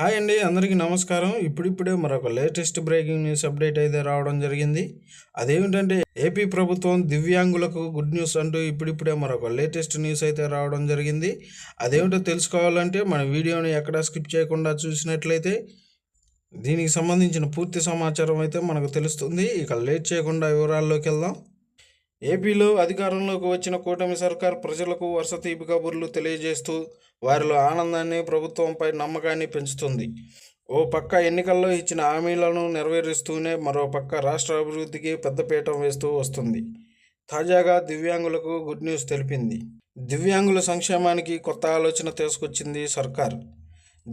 Hi అండి అందరికీ నమస్కారం. ఇప్పుడిప్పుడే మరొక లేటెస్ట్ బ్రేకింగ్ న్యూస్ అప్డేట్ అయితే రావడం జరిగింది. అదేమిటంటే ఏపీ ప్రభుత్వం దివ్యాంగులకు గుడ్ న్యూస్ అంటూ ఇప్పుడిప్పుడే మరొక లేటెస్ట్ న్యూస్ అయితే రావడం జరిగింది. అదేమిటో తెలుసుకోవాలంటే మన వీడియోని ఎక్కడా స్కిప్ చేయకుండా చూసినట్లయితే దీనికి సంబంధించిన పూర్తి సమాచారం అయితే మనకు తెలుస్తుంది. ఇక లేట్ చేయకుండా వివరాల్లోకి వెళ్దాం. ఏపీలో అధికారంలోకి వచ్చిన కూటమి సర్కార్ ప్రజలకు వరుస తీపి కబుర్లు తెలియజేస్తూ వారిలో ఆనందాన్ని ప్రభుత్వంపై నమ్మకాన్ని పెంచుతుంది. ఓ పక్క ఎన్నికల్లో ఇచ్చిన హామీలను నెరవేరుస్తూనే మరో పక్క రాష్ట్ర అభివృద్ధికి పెద్దపీట వేస్తూ వస్తుంది. తాజాగా దివ్యాంగులకు గుడ్ న్యూస్ తెలిపింది. దివ్యాంగుల సంక్షేమానికి కొత్త ఆలోచన తీసుకొచ్చింది సర్కార్.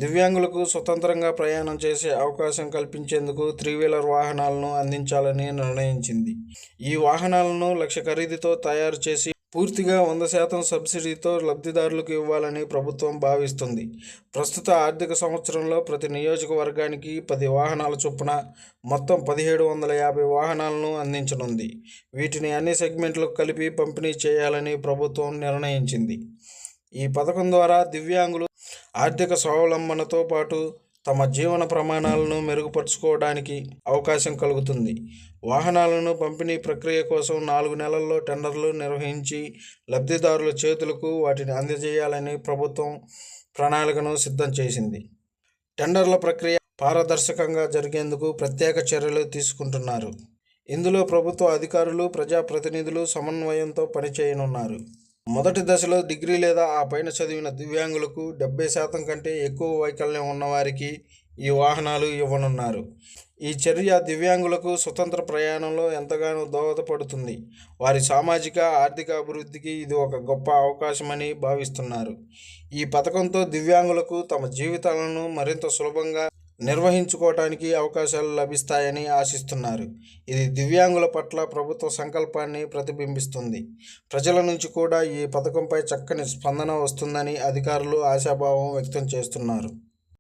దివ్యాంగులకు స్వతంత్రంగా ప్రయాణం చేసే అవకాశం కల్పించేందుకు త్రీ వీలర్ వాహనాలను అందించాలని నిర్ణయించింది. ఈ వాహనాలను లక్ష ఖరీదుతో తయారు చేసి పూర్తిగా వంద శాతం సబ్సిడీతో లబ్ధిదారులకు ఇవ్వాలని ప్రభుత్వం భావిస్తుంది. ప్రస్తుత ఆర్థిక సంవత్సరంలో ప్రతి నియోజకవర్గానికి పది వాహనాల చొప్పున మొత్తం పదిహేడు వందల యాభై వాహనాలను అందించనుంది. వీటిని అన్ని సెగ్మెంట్లకు కలిపి పంపిణీ చేయాలని ప్రభుత్వం నిర్ణయించింది. ఈ పథకం ద్వారా దివ్యాంగులు ఆర్థిక స్వావలంబనతో పాటు తమ జీవన ప్రమాణాలను మెరుగుపరుచుకోవడానికి అవకాశం కలుగుతుంది. వాహనాలను పంపిణీ ప్రక్రియ కోసం నాలుగు నెలల్లో టెండర్లు నిర్వహించి లబ్ధిదారుల చేతులకు వాటిని అందజేయాలని ప్రభుత్వం ప్రణాళికను సిద్ధం చేసింది. టెండర్ల ప్రక్రియ పారదర్శకంగా జరిగేందుకు ప్రత్యేక చర్యలు తీసుకుంటున్నారు. ఇందులో ప్రభుత్వ అధికారులు ప్రజాప్రతినిధులు సమన్వయంతో పనిచేయనున్నారు. మొదటి దశలో డిగ్రీ లేదా ఆ పైన చదివిన దివ్యాంగులకు డెబ్బై శాతం కంటే ఎక్కువ వైకల్యం ఉన్నవారికి ఈ వాహనాలు ఇవ్వనున్నారు. ఈ చర్య దివ్యాంగులకు స్వతంత్ర ప్రయాణంలో ఎంతగానో దోహదపడుతుంది. వారి సామాజిక ఆర్థిక అభివృద్ధికి ఇది ఒక గొప్ప అవకాశమని భావిస్తున్నారు. ఈ పథకంతో దివ్యాంగులకు తమ జీవితాలను మరింత సులభంగా నిర్వహించుకోవటానికి అవకాశాలు లభిస్తాయని ఆశిస్తున్నారు. ఇది దివ్యాంగుల పట్ల ప్రభుత్వ సంకల్పాన్ని ప్రతిబింబిస్తుంది. ప్రజల నుంచి కూడా ఈ పథకంపై చక్కని స్పందన వస్తుందని అధికారులు ఆశాభావం వ్యక్తం చేస్తున్నారు.